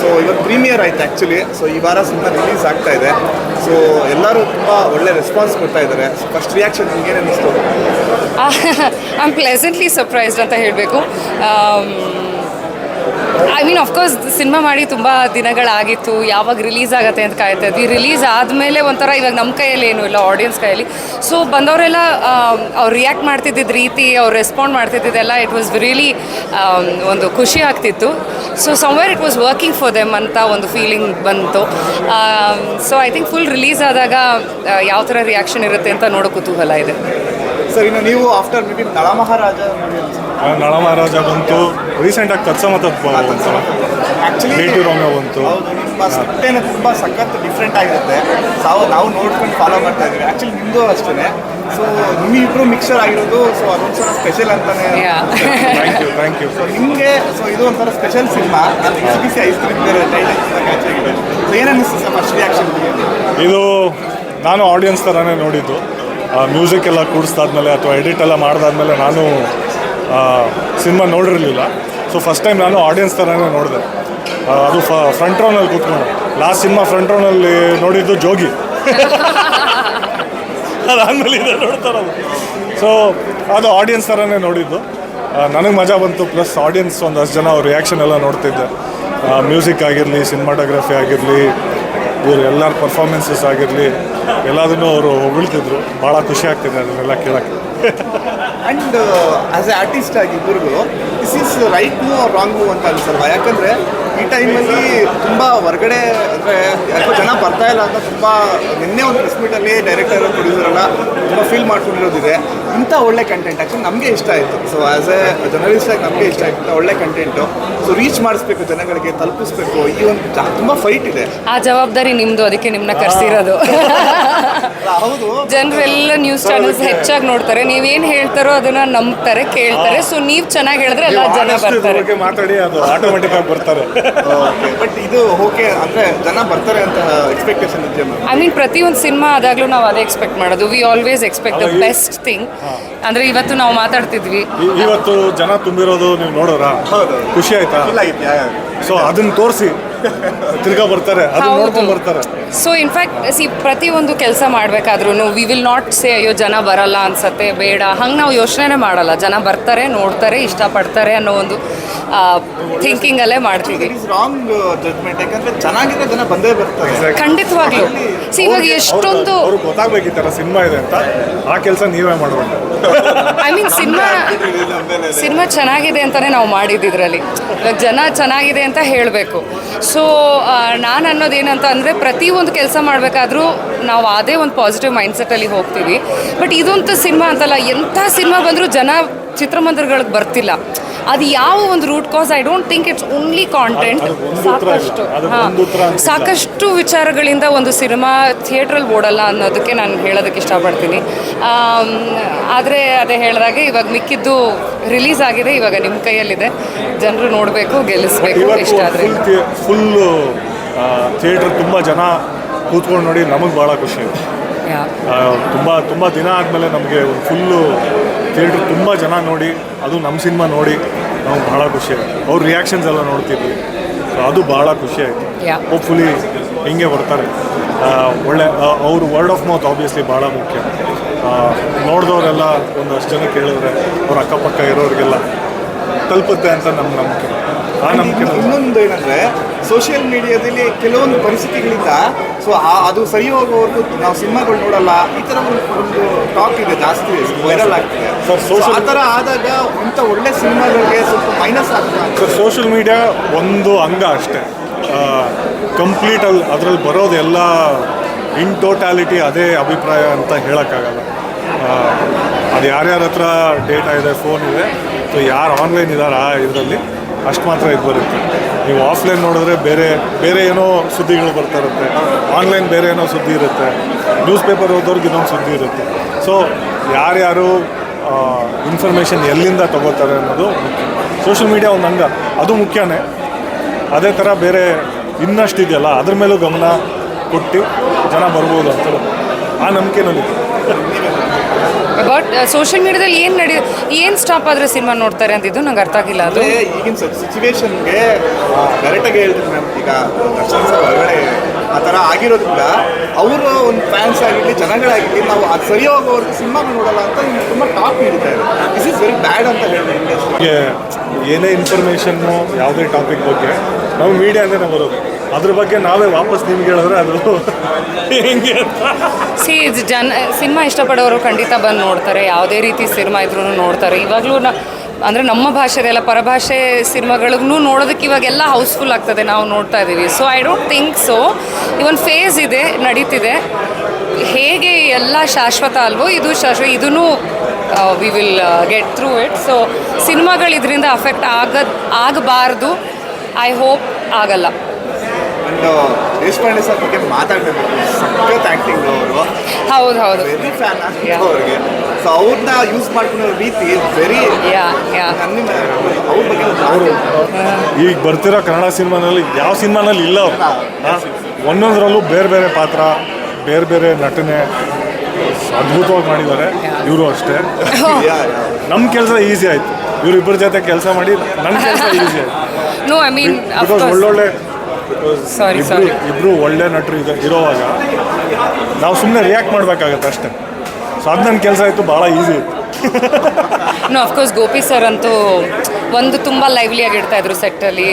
So ಇವತ್ತು premier ಆಯ್ತು actually so ಈ ವಾರ ಸಿನಿಮಾ ರಿಲೀಸ್ ಆಗ್ತಾ ಇದೆ. ಸೊ ಎಲ್ಲರೂ ತುಂಬ ಒಳ್ಳೆ ರೆಸ್ಪಾನ್ಸ್ ಕೊಡ್ತಾ ಇದ್ದಾರೆ. ಫಸ್ಟ್ ರಿಯಾಕ್ಷನ್ ನಿಮ್ಗೆ ಅನಿಸ್ತು ಐ ಆಮ್ ಪ್ಲೆಸೆಂಟ್ಲಿ ಸರ್ಪ್ರೈಸ್ಡ್ ಅಂತ ಹೇಳಬೇಕು. ಐ ಮೀನ್ ಅಫ್ಕೋರ್ಸ್ ಸಿನಿಮಾ ಮಾಡಿ ತುಂಬ ದಿನಗಳಾಗಿತ್ತು. ಯಾವಾಗ ರಿಲೀಸ್ ಆಗುತ್ತೆ ಅಂತ ಕಾಯ್ತಾ ಇದ್ವಿ ರಿಲೀಸ್ ಆದಮೇಲೆ ಒಂಥರ ಇವಾಗ ನಮ್ಮ ಕೈಯಲ್ಲಿ ಏನೂ ಇಲ್ಲ ಆಡಿಯನ್ಸ್ ಕೈಯಲ್ಲಿ. ಸೊ ಬಂದವರೆಲ್ಲ ಅವ್ರು ರಿಯಾಕ್ಟ್ ಮಾಡ್ತಿದ್ದಿದ್ದ ರೀತಿ, ಅವ್ರು ರೆಸ್ಪಾಂಡ್ ಮಾಡ್ತಿದ್ದಿದ್ದೆಲ್ಲ ಇಟ್ ವಾಸ್ ರಿಯಲಿ ಒಂದು ಖುಷಿ ಆಗ್ತಿತ್ತು. So somewhere it was working for them ಅಂತ ಒಂದು ಫೀಲಿಂಗ್ ಬಂತು. So I think full release ಆದಾಗ ಆ, ಯಾವ ಥರ ರಿಯಾಕ್ಷನ್ ಇರುತ್ತೆ ಅಂತ ನೋಡೋ ಕುತೂಹಲ ಇದೆ. ಸರ್ ಇನ್ನು ನೀವು after maybe Nalamaharaja Maharaja ಅನ್ಸುತ್ತೆ ನಳ ಮಹಾರಾಜ ಬಂತು. ರೀಸೆಂಟಾಗಿ ಕತ್ಸ ಮತ್ತು ಬಂತು. ಆ್ಯಕ್ಚುಲಿ Romeo ಬಂತು. ತುಂಬ ಸಖತ್ ಡಿಫ್ರೆಂಟ್ ಆಗಿರುತ್ತೆ. ನಾವು ನಾವು ನೋಡ್ಕೊಂಡು ಫಾಲೋ ಮಾಡ್ತಾ ಇದ್ದೀವಿ. ಆ್ಯಕ್ಚುಲಿ ನಿಮ್ಮದು ಅಷ್ಟೇ ಸೊ ನಿಮ್ಮಿಬ್ರು ಮಿಕ್ಸರ್ ಆಗಿರೋದು ಸೊ ಅದೊಂಥರ ಸ್ಪೆಷಲ್ ಅಂತಾನೆ. Thank you thank you so ನಿಮಗೆ ಸೊ ಇದು ಒಂಥರ special cinema Bisi Bisi ice cream ಬೇರೆ ಕ್ಯಾಚ್ ಆಗಿದೆ. ಸೊ ಏನಿಸ್ತು ಸರ್ ಫಸ್ಟ್ ರಿಯಾಕ್ಷನ್ ಇದು ನಾನು ಆಡಿಯನ್ಸ್ ಥರನೇ ನೋಡಿದ್ದು. ಮ್ಯೂಸಿಕ್ ಎಲ್ಲ ಕೂಡಿಸ್ದಾದ್ಮೇಲೆ ಅಥವಾ ಎಡಿಟ್ ಎಲ್ಲ ಮಾಡಿದಾದ್ಮೇಲೆ ನಾನು ಸಿನಿಮಾ ನೋಡಿರಲಿಲ್ಲ. ಸೊ ಫಸ್ಟ್ ಟೈಮ್ ನಾನು ಆಡಿಯನ್ಸ್ ಥರನೇ ನೋಡಿದೆ. ಅದು ಫ ಫ್ರಂಟ್ ರೋನಲ್ಲಿ ಕೂತ್ಕೊಂಡು. ಲಾಸ್ಟ್ ಸಿನಿಮಾ ಫ್ರಂಟ್ ರೋನಲ್ಲಿ ನೋಡಿದ್ದು ಜೋಗಿ. ಅದಾದಮೇಲೆ ಇದೆ ನೋಡ್ತಾರಲ್ಲ. ಸೊ ಅದು ಆಡಿಯನ್ಸ್ ಥರನೇ ನೋಡಿದ್ದು. ನನಗೆ ಮಜಾ ಬಂತು ಪ್ಲಸ್ ಆಡಿಯನ್ಸ್ ಒಂದು ಒಂದಷ್ಟು ಜನ ಅವ್ರ ರಿಯಾಕ್ಷನ್ ಎಲ್ಲ ನೋಡ್ತಿದ್ದೆ. ಮ್ಯೂಸಿಕ್ ಆಗಿರಲಿ ಸಿನಿಮಾಟೋಗ್ರಫಿ ಆಗಿರಲಿ, ಇವರು ಎಲ್ಲರ ಪರ್ಫಾರ್ಮೆನ್ಸಸ್ ಆಗಿರಲಿ, ಎಲ್ಲದನ್ನು ಅವರು ಹೊಗಳ್ತಿದ್ರು. ಭಾಳ ಖುಷಿ ಆಗ್ತಿದೆ ಅದನ್ನೆಲ್ಲ ಕೇಳೋಕ್ಕೆ. ಆ್ಯಂಡ್ ಆಸ್ ಎ ಆರ್ಟಿಸ್ಟ್ ಆಗಿ ಇಬ್ಬರಿಗೂ this is right move wrong move ಅಂತ ಅನ್ಸಲ್ವಾ? ಯಾಕಂದರೆ ಈ ಟೈಮಲ್ಲಿ ತುಂಬ ಹೊರಗಡೆ ಅಂದರೆ ಯಾಕೋ ಜನ ಬರ್ತಾ ಇಲ್ಲ ಅಂತ ತುಂಬ ನಿನ್ನೆ ಒಂದು ಪ್ರೆಸ್ ಮೀಟಲ್ಲಿ ಡೈರೆಕ್ಟರ್ ಪ್ರೊಡ್ಯೂಸರ್ ಎಲ್ಲ ತುಂಬ ಫೀಲ್ ಮಾಡ್ಕೊಂಡಿರೋದಿದೆ. ಇಂಥ ಒಳ್ಳೆ ಕಂಟೆಂಟ್ ಆ್ಯಕ್ಚುಲಿ ನಮಗೆ ಇಷ್ಟ ಆಯಿತು. ಸೊ ಆ್ಯಸ್ ಎ ಜರ್ನಲಿಸ್ಟ್ ಆಗಿ ನಮಗೆ ಇಷ್ಟ ಆಯಿತು. ಒಳ್ಳೆ ಕಂಟೆಂಟು ಸೊ ರೀಚ್ ಮಾಡಿಸ್ಬೇಕು ಜನಗಳಿಗೆ ತಲುಪಿಸ್ಬೇಕು. ಈ ಒಂದು ತುಂಬ ಫೈಟ್ ಇದೆ. ಆ ಜವಾಬ್ದಾರಿ ನಿಮ್ಮದು ಅದಕ್ಕೆ ನಿಮ್ಮನ್ನ ಕರೆಸಿರೋದು. ಜನರೆಲ್ಲ ನ್ಯೂಸ್ ಚಾನೆಲ್ಸ್ ಹೆಚ್ಚಾಗಿ ನೋಡ್ತಾರೆ. ನೀವೇನು ಹೇಳ್ತಾರೋ ಅದನ್ನ ನಂಬ್ತಾರೆ ಕೇಳ್ತಾರೆ. ಸೊ ನೀವು ಚೆನ್ನಾಗಿ ಹೇಳಿದ್ರೆ ಎಲ್ಲ ಜನ ಬರ್ತಾರೆ. ಬಗ್ಗೆ ಮಾತಾಡಿ ಅದು ಆಟೋಮೆಟಿಕ್ ಆಗಿ ಬರ್ತಾರೆ. ಬಟ್ ಇದು ಓಕೆ ಅಂದ್ರೆ ಜನ ಬರ್ತಾರೆ ಅಂತ ಎಕ್ಸ್ಪೆಕ್ಟೇಷನ್ ಇದೆ ಮ್ಯಾಮ್ ಐ ಮೀನ್ ಪ್ರತಿಯೊಂದು ಸಿನಿಮಾ ಆದಾಗ್ಲೂ ನಾವು ಅದೇ ಎಕ್ಸ್ಪೆಕ್ಟ್ ಮಾಡೋದು. We always expect the best thing ಅಂದ್ರೆ ಇವತ್ತು ನಾವು ಮಾತಾಡ್ತಿದ್ವಿ. ಇ- ಇವತ್ತು ಜನ ತುಂಬಿರೋದು ನೀವು ನೋಡೋರ? ಹೌದು. ಖುಷಿ ಆಯ್ತಾ? ಸೊ ಅದನ್ನ ತೋರಿಸಿ. ತಿರ್ಗಾ ಬರ್ತಾರೆ ಅದನ್ನ ನೋಡ್ಕೊಂಡು ಬರ್ತಾರೆ. ಸೊ ಇನ್ಫ್ಯಾಕ್ಟ್ ಸಿ ಪ್ರತಿಯೊಂದು ಕೆಲಸ ಮಾಡಬೇಕಾದ್ರೂ ವಿ ವಿಲ್ ನಾಟ್ ಸೇ ಅಯ್ಯೋ ಜನ ಬರಲ್ಲ ಅನ್ಸತ್ತೆ ಬೇಡ. ಹಂಗೆ ನಾವು ಯೋಚನೆ ಮಾಡಲ್ಲ. ಜನ ಬರ್ತಾರೆ ನೋಡ್ತಾರೆ ಇಷ್ಟಪಡ್ತಾರೆ ಅನ್ನೋ ಒಂದು ಥಿಂಕಿಂಗಲ್ಲೇ ಮಾಡ್ತೀವಿ. ಚೆನ್ನಾಗಿದ್ರೆ ಜನ ಬಂದೇ ಬರ್ತಾರೆ. ಖಂಡಿತವಾಗ್ಲೂ. ಸಿ ಇವಾಗ ಎಷ್ಟೊಂದು ಸಿನಿಮಾ ಇದೆ ಅಂತ. ಆ ಕೆಲಸ ನೀವೇ ಐ ಮೀನ್ ಸಿನಿಮಾ ಸಿನಿಮಾ ಚೆನ್ನಾಗಿದೆ ಅಂತಲೇ ನಾವು ಮಾಡಿದ್ದಿದ್ರಲ್ಲಿ. ಇವಾಗ ಜನ ಚೆನ್ನಾಗಿದೆ ಅಂತ ಹೇಳಬೇಕು. ಸೊ ನಾನು ಅನ್ನೋದೇನಂತ ಅಂದರೆ ಪ್ರತಿಯೊಂದು ಕೆಲಸ ಮಾಡಬೇಕಾದ್ರೂ ನಾವು ಅದೇ ಒಂದು ಪಾಸಿಟಿವ್ ಮೈಂಡ್ಸೆಟ್ಟಲ್ಲಿ ಹೋಗ್ತೀವಿ ಬಟ್ ಇದೊಂಥ ಸಿನಿಮಾ ಅಂತಲ್ಲ ಎಂಥ ಸಿನಿಮಾ ಬಂದರೂ ಜನ ಚಿತ್ರಮಂದಿರಗಳಿಗೆ ಬರ್ತಿಲ್ಲ ಅದು ಯಾವ ಒಂದು route cause I don't think it's only content ಒಂದು. ಸಾಕಷ್ಟು. ಒಂದು. ಸಾಕಷ್ಟು ವಿಚಾರಗಳಿಂದ ಒಂದು ಸಿನಿಮಾ ಥಿಯೇಟ್ರಲ್ಲಿ ಓಡಲ್ಲ ಅನ್ನೋದಕ್ಕೆ ನಾನು ಹೇಳೋದಕ್ಕೆ ಇಷ್ಟಪಡ್ತೀನಿ ಆದರೆ ಅದೇ ಹೇಳಿದಾಗೆ ಇವಾಗ ಮಿಕ್ಕಿದ್ದು ರಿಲೀಸ್ ಆಗಿದೆ ಇವಾಗ ನಿಮ್ಮ ಕೈಯಲ್ಲಿದೆ ಜನರು ನೋಡಬೇಕು ಗೆಲ್ಲಿಸ್ಬೇಕು ಇಷ್ಟ ಆದರೆ ಥಿಯೇಟ್ರ್ ತುಂಬ ಜನ ಕೂತ್ಕೊಂಡು ನೋಡಿ ನಮಗೆ ಭಾಳ ಖುಷಿ. ಆಯ್ತು ತುಂಬ ತುಂಬ ದಿನ ಆದಮೇಲೆ ನಮಗೆ ಒಂದು ಫುಲ್ಲು ಥಿಯೇಟ್ರ್ ತುಂಬ ಜನ ನೋಡಿ ಅದು ನಮ್ಮ ಸಿನಿಮಾ ನೋಡಿ ನಮ್ಗೆ ಭಾಳ ಖುಷಿ ಆಯಿತು ಅವ್ರ ರಿಯಾಕ್ಷನ್ಸ್ ಎಲ್ಲ ನೋಡ್ತಿದ್ವಿ. ಸೊ ಅದು ಭಾಳ ಖುಷಿ ಆಯಿತು. ಹೋಪ್ಫುಲಿ ಹಿಂಗೆ ಬರ್ತಾರೆ. ಒಳ್ಳೆ ಅವರು ವರ್ಡ್ ಆಫ್ ಮೌತ್ ಆಬ್ವಿಯಸ್ಲಿ ಭಾಳ ಮುಖ್ಯ. ನೋಡಿದವರೆಲ್ಲ ಒಂದು ಒಂದಷ್ಟು ಜನ ಕೇಳಿದ್ರೆ ಅವ್ರ ಅಕ್ಕಪಕ್ಕ ಇರೋರಿಗೆಲ್ಲ ತಲುಪುತ್ತೆ ಅಂತ ನಮ್ಮ ನಂಬಿಕೆ. ಇನ್ನೊಂದು ಏನಂದ್ರೆ ಸೋಷಿಯಲ್ ಮೀಡಿಯಾದಲ್ಲಿ ಕೆಲವೊಂದು ಪರಿಸ್ಥಿತಿಗಳಿಂದ ಸೊ ಅದು ಸರಿ ಹೋಗೋವರೆಗೂ ನಾವು ಸಿನಿಮಾಗಳು ನೋಡಲ್ಲ ಈ ತರ ಒಂದು ಟಾಕ್ ಇದೆ ಜಾಸ್ತಿ ವೈರಲ್ ಆಗ್ತಿದೆ. ಆ ಥರ ಆದಾಗ ಇಂಥ ಒಳ್ಳೆ ಸಿನಿಮಾಗಳಿಗೆ ಸ್ವಲ್ಪ ಮೈನಸ್ ಆಗ್ತದೆ ಸರ್ ಸೋಷಿಯಲ್ ಮೀಡಿಯಾ ಒಂದು ಅಂಗ ಅಷ್ಟೇ. ಕಂಪ್ಲೀಟ್ ಅಲ್ಲಿ ಅದ್ರಲ್ಲಿ ಬರೋದೆಲ್ಲ ಇನ್ ಟೋಟಾಲಿಟಿ ಅದೇ ಅಭಿಪ್ರಾಯ ಅಂತ ಹೇಳೋಕ್ಕಾಗಲ್ಲ. ಅದು ಯಾರ್ಯಾರ ಹತ್ರ ಡೇಟಾ ಇದೆ ಫೋನ್ ಇದೆ ಸೊ ಯಾರು ಆನ್ಲೈನ್ ಇದ್ದಾರೆ ಆ ಇದರಲ್ಲಿ? ಅಷ್ಟು ಮಾತ್ರ ಇದು ಬರುತ್ತೆ. ನೀವು ಆಫ್ಲೈನ್ ನೋಡಿದ್ರೆ ಬೇರೆ ಬೇರೆ ಏನೋ ಸುದ್ದಿಗಳು ಬರ್ತಾ ಇರುತ್ತೆ ಆನ್ಲೈನ್ ಬೇರೆ ಏನೋ ಸುದ್ದಿ ಇರುತ್ತೆ. ನ್ಯೂಸ್ ಪೇಪರ್ ಓದೋರ್ಗೆ ಇನ್ನೊಂದು ಸುದ್ದಿ ಇರುತ್ತೆ. ಸೊ ಯಾರ್ಯಾರು ಇನ್ಫಾರ್ಮೇಷನ್ ಎಲ್ಲಿಂದ ತಗೋತಾರೆ ಅನ್ನೋದು ಸೋಷಿಯಲ್ ಮೀಡಿಯಾ ಒಂದು ಅಂಗ. ಅದು ಮುಖ್ಯನೇ. ಅದೇ ಥರ ಬೇರೆ ಇನ್ನಷ್ಟು ಇದೆಯಲ್ಲ, ಅದ್ರ ಮೇಲೂ ಗಮನ ಕೊಟ್ಟು ಜನ ಬರ್ಬೋದು ಅಂತ ಆ ನಂಬಿಕೆ ನನಗೆ ಬಟ್ ಸೋಷಿಯಲ್ ಮೀಡಿಯಾದಲ್ಲಿ ಏನು ನಡಿ ಏನು ಸ್ಟಾಪ್ ಆದರೆ ಸಿನಿಮಾ ನೋಡ್ತಾರೆ ಅಂತಿದ್ದು ನಂಗೆ ಅರ್ಥ ಆಗಿಲ್ಲ ಅದು. ಈಗಿನ ಸಿಚುವೇಶನ್ಗೆ ಕರೆಕ್ಟಾಗಿ ಹೇಳ್ತೀನಿ ಮ್ಯಾಮ್ ಈಗ ದರ್ಶನ್ ಸರ್ ಹೊರಗಡೆ ಆ ಥರ ಆಗಿರೋದ್ರಿಂದ ಅವರು ಒಂದು ಫ್ಯಾನ್ಸ್ ಆಗಿರಲಿ ಜನಗಳಾಗಿರಲಿ ನಾವು ಅದು ಸರಿ ಹೋಗೋವರೆಗೂ ಸಿನಿಮಾ ನೋಡಲ್ಲ ಅಂತ ನಿಮ್ಗೆ ತುಂಬ ಟಾಪ್ ನೀಡ್ತಾ ಇದೆ ದಿಸ್ ಇಸ್ ವೆರಿ ಬ್ಯಾಡ್ ಅಂತ ಹೇಳಿದೆ ಏನೇ ಇನ್ಫಾರ್ಮೇಷನ್ನು ಯಾವುದೇ ಟಾಪಿಕ್ ಬಗ್ಗೆ ನಾವು ಮೀಡಿಯಾನೇ ಬರೋದು. ಅದ್ರ ಬಗ್ಗೆ ನಾವೇ ವಾಪಸ್ ನಿಮ್ಗೆ ಹೇಳಿದ್ರೆ ಅದು ಹೆಂಗೆ ಸಿ ಜನ, ಸಿನಿಮಾ ಇಷ್ಟಪಡೋರು ಖಂಡಿತ ಬಂದು ನೋಡ್ತಾರೆ. ಯಾವುದೇ ರೀತಿ ಸಿನಿಮಾ ಇದ್ರೂ ನೋಡ್ತಾರೆ. ಇವಾಗಲೂ ಅಂದರೆ ನಮ್ಮ ಭಾಷೆದೆಲ್ಲ ಪರಭಾಷೆ ಸಿನಿಮಾಗಳಿಗೂ ನೋಡೋದಕ್ಕೆ ಇವಾಗೆಲ್ಲ ಹೌಸ್ಫುಲ್ ಆಗ್ತದೆ ನಾವು ನೋಡ್ತಾ ಇದ್ದೀವಿ. So I don't think so even phase ಇದೆ, ನಡೀತಿದೆ. ಹೇಗೆ ಎಲ್ಲ ಶಾಶ್ವತ ಅಲ್ವೋ, ಇದು ಶಾಶ್ವತ ಇದೂ we will get through it so ಸಿನಿಮಾಗಳು ಇದರಿಂದ ಅಫೆಕ್ಟ್ ಆಗದ್, ಆಗಬಾರ್ದು. ಐ ಹೋಪ್ ಆಗಲ್ಲ. ಅಂಡ್ ದೇಶಪಾಂಡೆ ಸರ್ ಬಗ್ಗೆ ಮಾತಾಡಬೇಕು ಸಖತ್ ಆ್ಯಕ್ಟಿಂಗ್ ಅವರು. ಹೌದು ಹೌದು. Very fan. ಅವ್ರಿಗೆ. ಸೊ ಅವ್ರನ್ನ ಯೂಸ್ ಮಾಡ್ಕೊಳ್ಳೋ ರೀತಿ ವೆರಿ ಯಾ ಯಾ ನನ್ನ ಅವ್ರ ಬಗ್ಗೆ ಅವರು ಈಗ ಬರ್ತಿರೋ ಕನ್ನಡ ಸಿನಿಮಾನಲ್ಲಿ ಯಾವ ಸಿನಿಮಾನಲ್ಲಿ ಇಲ್ಲ ಅವ್ರು? ಒಂದೊಂದರಲ್ಲೂ ಬೇರೆ ಬೇರೆ ಪಾತ್ರ ಬೇರೆ ಬೇರೆ ನಟನೆ ಅದ್ಭುತವಾಗಿ ಮಾಡಿದ್ದಾರೆ. ಇವರು ಅಷ್ಟೇ. ನಮ್ಮ ಕೆಲಸ ಈಸಿ ಆಯಿತು. ಇವರಿಬ್ಬರ ಜೊತೆ ಕೆಲಸ ಮಾಡಿ ನನ್ನ ಕೆಲಸ easy no I mean because ಒಳ್ಳೊಳ್ಳೆ ಸಾರಿ ಸಾರಿ. ಇಬ್ರು ಒಳ್ಳೆ ನಟರು ಇದೆ ಇರೋವಾಗ ನಾವು ಸುಮ್ಮನೆ ರಿಯಾಕ್ಟ್ ಮಾಡಬೇಕಾಗತ್ತೆ ಅಷ್ಟೇ. ಸೊ ಅದು ನನ್ನ ಕೆಲಸ ಇತ್ತು ಭಾಳ ಈಸಿ ಇತ್ತು. ನೋ ಅಫ್ಕೋರ್ಸ್ ಗೋಪಿ ಸರ್ ಅಂತೂ ಒಂದು ತುಂಬ ಲೈವ್ಲಿಯಾಗಿ ಇಡ್ತಾ ಇದ್ರು ಸೆಟ್ಟಲ್ಲಿ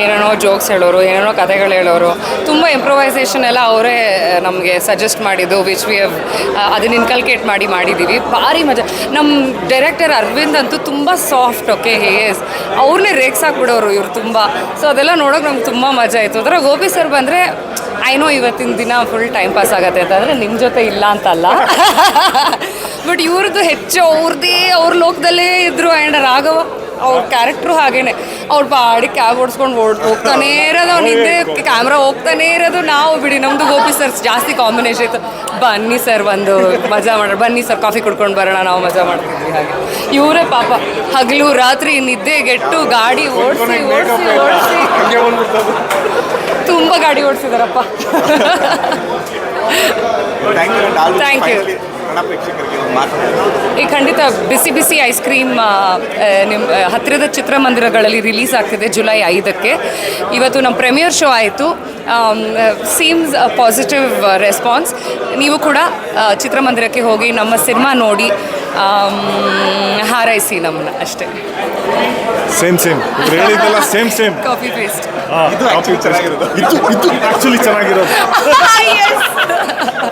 ಏನೇನೋ ಜೋಕ್ಸ್ ಹೇಳೋರು ಏನೇನೋ ಕಥೆಗಳು ಹೇಳೋರು ತುಂಬ ಇಂಪ್ರೊವೈಸೇಷನ್ ಎಲ್ಲ ಅವರೇ ನಮಗೆ ಸಜೆಸ್ಟ್ ಮಾಡಿದ್ದು ವಿಚ್ ವಿ ಹವ್ ಅದನ್ನ ಇನ್ಕಲ್ಕೇಟ್ ಮಾಡಿ ಮಾಡಿದ್ದೀವಿ ಭಾರಿ ಮಜಾ ನಮ್ಮ ಡೈರೆಕ್ಟರ್ ಅರವಿಂದ್ ಅಂತೂ ತುಂಬ ಸಾಫ್ಟ್ ಓಕೆ ಹೇಸ್ ಅವ್ರನ್ನೇ ರೇಗ್ಸಾಕ್ಬಿಡೋರು ಇವ್ರು ತುಂಬ ಸೊ ಅದೆಲ್ಲ ನೋಡೋಕೆ ನಮ್ಗೆ ತುಂಬ ಮಜಾ ಆಯಿತು ಅದರ ಗೋಪಿ ಸರ್ ಬಂದರೆ ಐ ನೋ ಇವತ್ತಿನ ದಿನ ಫುಲ್ ಟೈಮ್ ಪಾಸ್ ಆಗತ್ತೆ ಅಂತಂದರೆ ನಿಮ್ಮ ಜೊತೆ ಇಲ್ಲ ಅಂತಲ್ಲ ಬಟ್ ಇವ್ರದ್ದು ಹೆಚ್ಚು ಅವ್ರದ್ದೇ ಅವ್ರ ಲೋಕದಲ್ಲೇ ಇದ್ರು ಆ್ಯಂಡ್ ರಾಘವ ಅವ್ರ ಕ್ಯಾರೆಕ್ಟ್ರು ಹಾಗೇನೆ. ಅವ್ರು ಬಾಡಿ ಕ್ಯಾಬ್ ಓಡಿಸ್ಕೊಂಡು ಓಡ್ ಹೋಗ್ತಾನೇ ಇರೋದು ಅವ್ನು ಹಿಂದೆ ಕ್ಯಾಮ್ರಾ ಹೋಗ್ತಾನೇ ಇರೋದು ನಾವು ಬಿಡಿ ನಮ್ಮದು ಗೋಪಿ ಸರ್ ಜಾಸ್ತಿ ಕಾಂಬಿನೇಷನ್ ಇತ್ತು. ಬನ್ನಿ ಸರ್ ಒಂದು ಮಜಾ ಮಾಡೋಣ ಬನ್ನಿ ಸರ್ ಕಾಫಿ ಕುಡ್ಕೊಂಡು ಬರೋಣ ನಾವು ಮಜಾ ಮಾಡ್ತಿದ್ವಿ ಹಾಗೆ. ಇವರೇ ಪಾಪ ಹಗಲು ರಾತ್ರಿ ನಿದ್ದೆ ಗೆಟ್ಟು ಗಾಡಿ ಓಡಿಸಿ ಓಡಿಸಿ ಓಡಿಸಿ. ತುಂಬ ಗಾಡಿ ಓಡಿಸಿದಾರಪ್ಪ. ಥ್ಯಾಂಕ್ ಯು ಈ ಖಂಡಿತ ಬಿಸಿ ಬಿಸಿ ಐಸ್ ಕ್ರೀಮ್ ನಿಮ್ಮ ಹತ್ತಿರದ ಚಿತ್ರಮಂದಿರಗಳಲ್ಲಿ ರಿಲೀಸ್ ಆಗ್ತಿದೆ ಜುಲೈ ಐದಕ್ಕೆ. ಇವತ್ತು ನಮ್ಮ ಪ್ರೆಮಿಯರ್ ಶೋ ಆಯಿತು. ಸೀಮ್ಸ್ ಪಾಸಿಟಿವ್ ರೆಸ್ಪಾನ್ಸ್ ನೀವು ಕೂಡ ಚಿತ್ರಮಂದಿರಕ್ಕೆ ಹೋಗಿ ನಮ್ಮ ಸಿನಿಮಾ ನೋಡಿ ಹಾರೈಸಿ ನಮ್ಮನ್ನ ಅಷ್ಟೇ. ಸೇಮ್ ಸೇಮ್ ಹೇಳಿದ್ದೆಲ್ಲ ಸೇಮ್ ಸೇಮ್ ಕಾಫಿ ಪೇಸ್ಟ್ ಇದು ಆಕ್ಚುಲಿ ಚೆನ್ನಾಗಿರೋದು.